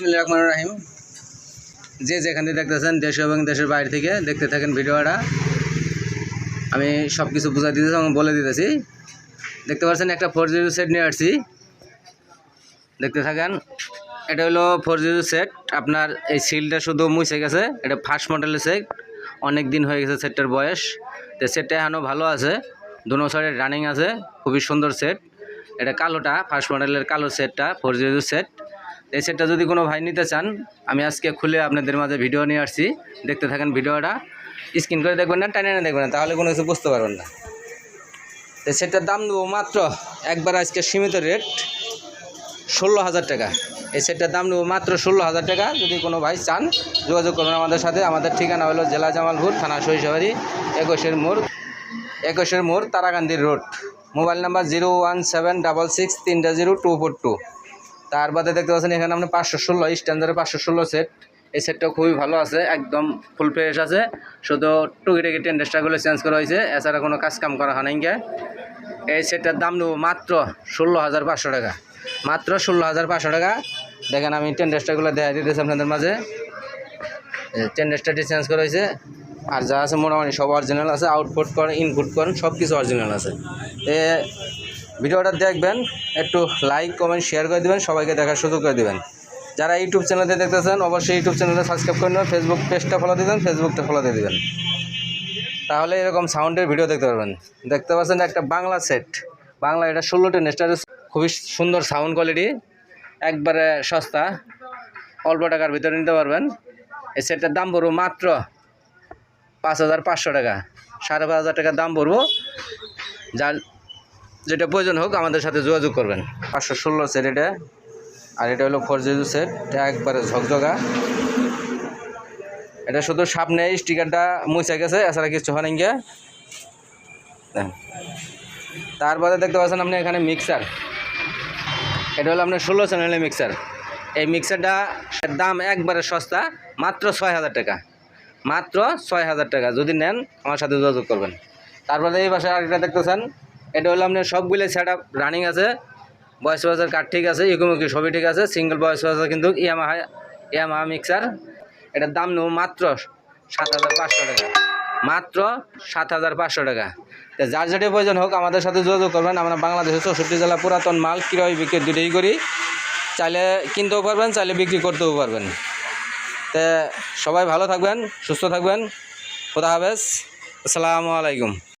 রহমানির রাহিম। যে যেখান থেকে দেখতেছেন দেশ এবং দেশের বাইরে থেকে দেখতে থাকেন ভিডিওটা, আমি সব কিছু বুঝাই দিতেছি এবং বলে দিতেছি। দেখতে পাচ্ছেন একটা ফোর জিরো সেট নিয়ে আসছি। দেখতে থাকেন, এটা হলো ফোর জিরো সেট আপনার এই সিলটা শুধু মুছে গেছে, এটা ফার্স্ট মডেলের সেট অনেক দিন হয়ে গেছে সেটটার বয়স। তো সেটটা এখনও ভালো আছে। দুনো সাইডে রানিং আছে। খুবই সুন্দর সেট এটা কালোটা ফার্স্ট মডেলের কালো সেটটা ফোর জিরো সেট এই সেটটা যদি কোনো ভাই নিতে চান, আমি আজকে খুলে আপনাদের মাঝে ভিডিও নিয়ে আসছি। দেখতে থাকেন ভিডিওটা। স্ক্রিন করে দেখবেন না, টানে না দেখবেন না, তাহলে কোনো কিছু বুঝতে পারবেন না। তো সেটার দাম দেবো মাত্র একবার আজকে সীমিত রেট, ষোলো হাজার টাকা। এই সেটটার দাম নেব মাত্র ষোলো হাজার টাকা। যদি কোনো ভাই চান, যোগাযোগ করবেন আমাদের সাথে। আমাদের ঠিকানা হলো জেলা জামালপুর, থানা সরিষাবাড়ি একুশের মোড় একুশের মোড় তারাকান্দির road. Mobile number zero one seven double six তিনটা জিরো টু ফোর টু। তার বাদে দেখতে পাচ্ছেন এখানে আপনি পাঁচশো ষোলো স্ট্যান্ডার্ডের পাঁচশো ষোলো সেট এই সেটটাও খুবই ভালো আছে, একদম ফুল ফ্রেশ আছে। শুধু টুকিটাকি টেন্ডেস্টারগুলো চেঞ্জ করা হয়েছে, এছাড়া কোনো কাজ কাম করা হয় নাই গিয়ে। এই সেটটার দাম নেব মাত্র ষোলো হাজার পাঁচশো টাকা। মাত্র ষোলো হাজার পাঁচশো টাকা। দেখেন আমি টেন্ডেস্টারগুলো দেখা দিতেছি আপনাদের মাঝে। টেন্ডেস্টারটি চেঞ্জ করা হয়েছে। আর যা আছে মোটামুটি সব অরিজিনাল আছে। আউটপুট করেন ইনপুট করেন সব কিছু অরিজিনাল আছে। এ ভিডিওটা দেখবেন, একটু লাইক কমেন্ট শেয়ার করে দেবেন, সবাইকে দেখার সুযোগ করে দেবেন। যারা ইউটিউব চ্যানেলে দেখতেছেন, অবশ্যই ইউটিউব চ্যানেলটা সাবস্ক্রাইব করে নেবেন ফেসবুক পেজটা ফলো দিবেন ফেসবুকটা ফলো দিয়ে দেবেন। তাহলে এরকম সাউন্ডের ভিডিও দেখতে পারবেন। দেখতে পাচ্ছেন একটা বাংলা সেট বাংলা এটা ষোলোটি নেস্টার খুবই সুন্দর সাউন্ড কোয়ালিটি একবারে সস্তা। অল্প টাকার ভিতরে নিতে পারবেন। এই সেটটার দাম পড়ব মাত্র পাঁচ হাজার পাঁচশো টাকা। সাড়ে পাঁচ হাজার টাকার দাম পড়ব। যার যেটা প্রয়োজন হোক, আমাদের সাথে যোগাযোগ করবেন। পাঁচশো ষোলো সেট এটা। আর এটা হলো ফোর জিরো সেট একবারে ঝকঝকা। এটা শুধু সামনে স্টিকারটা মুছে গেছে, এছাড়া কিছু হয় গিয়ে তারপরে দেখতে পাচ্ছেন আপনি এখানে মিক্সার এটা হলো আপনার ষোলো চ্যানেলের মিক্সার এই মিক্সারটা দাম একবারে সস্তা, মাত্র ছয় হাজার টাকা। মাত্র ছয় হাজার টাকা। যদি নেন, আমার সাথে যোগাযোগ করবেন। তারপরে এই পাশে আরেকটা দেখতেছেন। এটা হলো আপনার সবগুলো সেট রানিং আছে। বয়স বাজার কাঠ ঠিক আছে ইকুমুকি সবই ঠিক আছে সিঙ্গেল বয়স বাজার কিন্তু ইয়ামাহা ইয়ামাহা মিক্সার এটার দাম নেব মাত্র সাত হাজার পাঁচশো টাকা। মাত্র সাত হাজার পাঁচশো টাকা। তো যার যেটা প্রয়োজন হোক আমাদের সাথে যোগাযোগ করবেন। আমরা বাংলাদেশের চৌষট্টি জেলা পুরাতন মাল, ক্রয় বিক্রি দুটোই করি। চাইলে কিনতেও পারবেন, চাইলে বিক্রি করতেও পারবেন। তো সবাই ভালো থাকবেন, সুস্থ থাকবেন। খোদা হাফেজ। আসসালামু আলাইকুম।